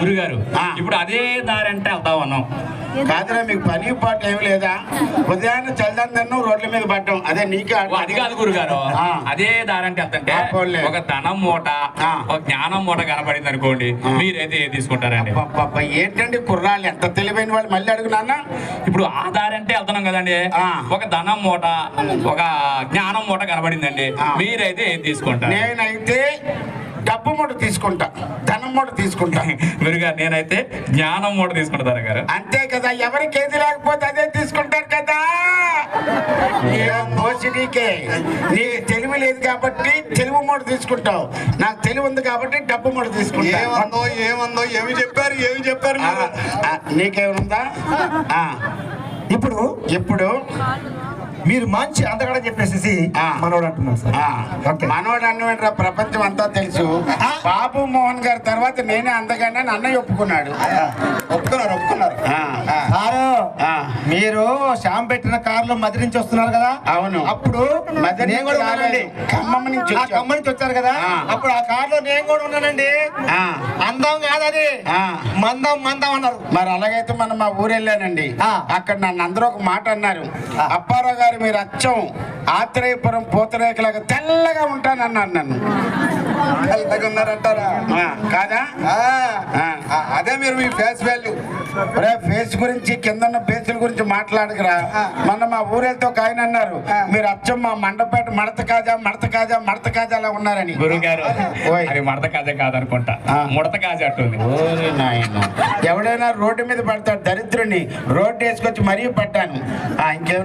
గురుగారు. ఇప్పుడు అదే దారి అంటే వెళ్తా ఉన్నాం కాదురా మీకు పని పాటు ఏమి లేదా ఉదయాన్నే చల్లందరినీ రోడ్ల మీద పడ్డం అదే నీకే అది కాదు గురుగారు. అదే దారి అంటే వెళ్తుంటే. ఒక ధనం మూట. ఒక జ్ఞానం మూట కనపడింది అనుకోండి. మీరైతే తీసుకుంటారండి ఏంటండి కుర్రాళ్ళు ఎంత తెలివైన వాళ్ళు మళ్ళీ అడుగు నాన్న ఇప్పుడు ఆ దారి అంటే వెళ్తున్నాం కదండి. ఒక ధనం మూట ఒక జ్ఞానం మూట కనబడిందండి. మీరైతే ఏది తీసుకుంటారు నేనైతే డబ్బు మూట తీసుకుంటా ధనం మూట తీసుకుంటా. గురుగారు నేనైతే జ్ఞానం మూట తీసుకుంటారు గారు అంతే కదా ఎవరికి ఏది లేకపోతే అదే తీసుకుంటారు కదా. ఏం మోసడికే నీకు తెలివి లేదు కాబట్టి తెలివి మూట తీసుకుంటావు. నాకు తెలివి ఉంది కాబట్టి డబ్బు మూట తీసుకుంటా. ఏమందో ఏమందో ఏమి చెప్పారు ఏమి చెప్పారు నీకేముందా ఆ, ఇప్పుడు ఇప్పుడు మీరు మంచి అందగడ చెప్పేసి. మనోడు అంటున్నారు సార్. మనోడు అన్నవేంట్రా ప్రపంచం అంతా తెలుసు. బాబు మోహన్ గారి తర్వాత నేనే అందగానే అని అన్నయ్య ఒప్పుకున్నాడు ఒప్పుకున్నారు ఒప్పుకున్నారు ఆ, సారు ఆ. మీరు శ్యామ్ పెట్టిన కారులో మధ్య నుంచి వస్తున్నారు కదా? అవును. అప్పుడు నేను కూడా ఉన్నానండి. ఖమ్మం నుంచి. ఖమ్మం వచ్చారు కదా. అప్పుడు ఆ కారులో నేను కూడా ఉన్నానండి. ఆ, అందం కాదది. ఆ. మందం మందం అన్నారు. మరి అలాగైతే మనం మా ఊరు వెళ్ళానండి. అక్కడ నన్ను అందరూ ఒక మాట అన్నారు. అప్పారావు గారు మీరు అచ్చం ఆత్రేయపురం పూతరేకలాగా తెల్లగా ఉంటానన్నారు నన్ను. తెల్లగా ఉన్నారంటారా? ఆ, కాదా? అదే మీరు మీ ఫేస్ వాల్యూ ఫేస్ గురించి కింద ఉన్న బేసుల గురించి మాట్లాడకురా. మొన్న మా ఊరెళ్తే ఒక ఆయన అన్నారు మీరు అచ్చం మా మండపేట మడత కాజా మడత కాజా మడత కాజా అలా ఉన్నారని. గురుగారు. అది. మడత కాజే కాదనుకుంటా. ముడత కాజే అట్టుంది ఓరి నాయన. ఎవడైనా రోడ్డు మీద పడతాడు దరిద్రుని రోడ్డు వేసుకొచ్చి మరీ పట్టాను. ఆ, ఇంకేం